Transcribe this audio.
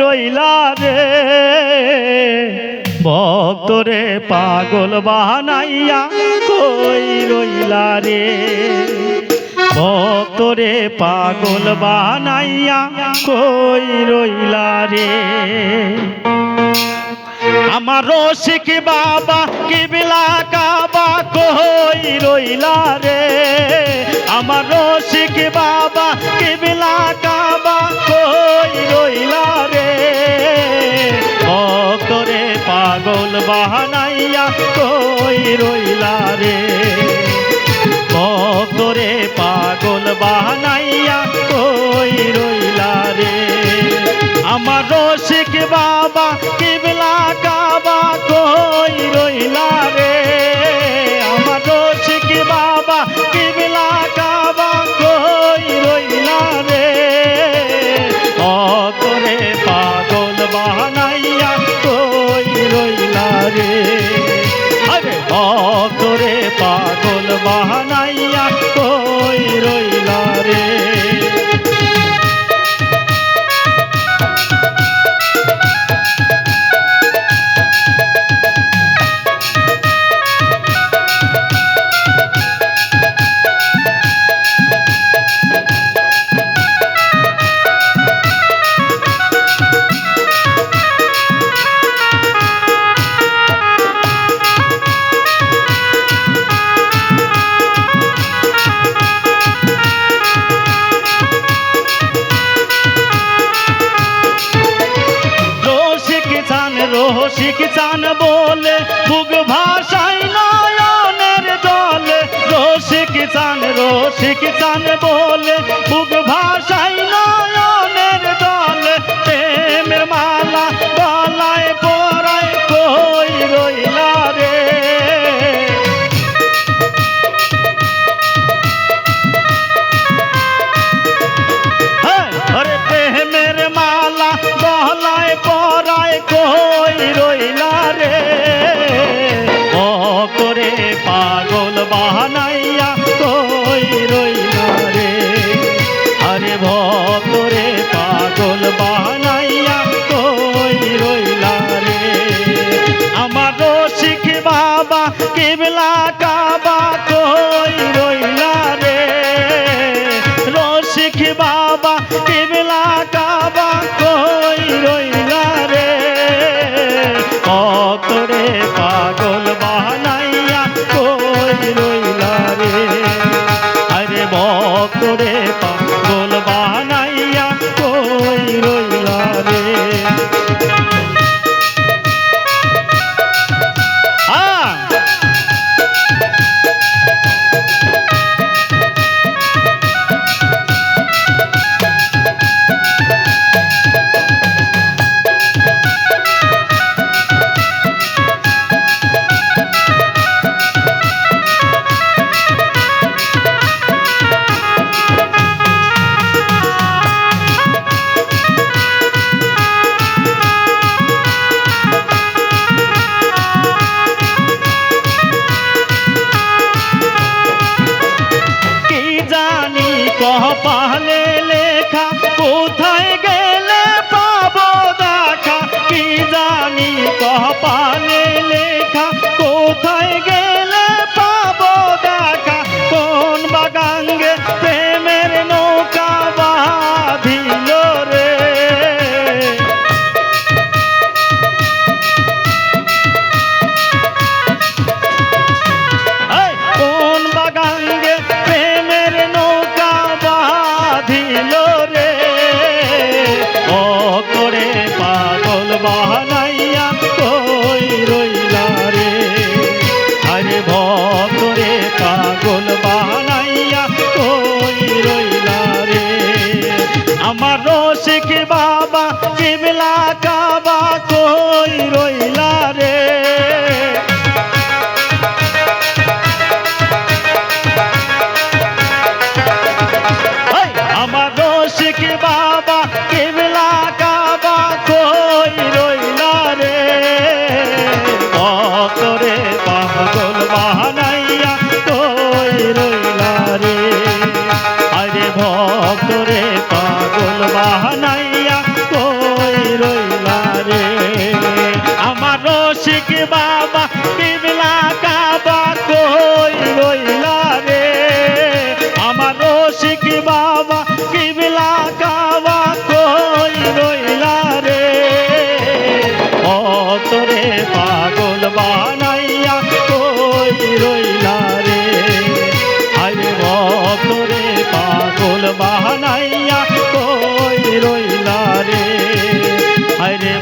রইলা রে। পাগল বাহানাইয়া কই রইলা রে। পাগল বানাইয়া কই রইলা রে। আমার রসিক বাবা কিবিলা কাবা কই রইলা রে। আমার রসিক বাবা বাহানাইয়া কই রইলা রে? ভক্তরে পাগল বাহানাইয়া কই রইলা রে? আমার রসিক বাবা, কিবলা কাবা কই রইলা রে? আমার রসিক বাবা, কিবলা রসিক চান বলে বুক ভাষায় নয়নের জলে। রসিক চান রসিক চান বলে বুক ভাষায় জানি কহ পাহলে লেখা কোথায় গেলে আমার রসিক বাবা কিবলা কা শিখি বাবা বিমলা কাবা কই রইল রে? আমার রসিক বাবা কিবলা কাবা কই রইল রে? অতরে পাগল বানাইয়া কই রইল রে? আরে অতরে পাগল বানাইয়া কই রইল রে? আরে